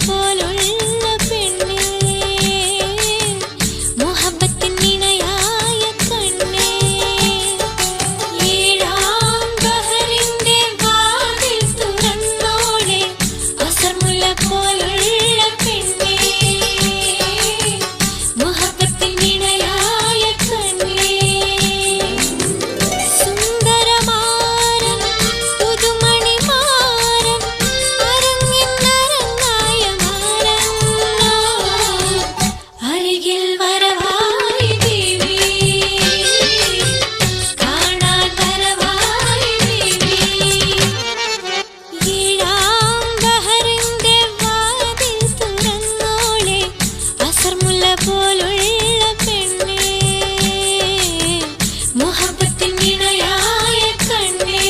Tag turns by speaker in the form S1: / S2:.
S1: সকলের ధర్ముల పోలుడే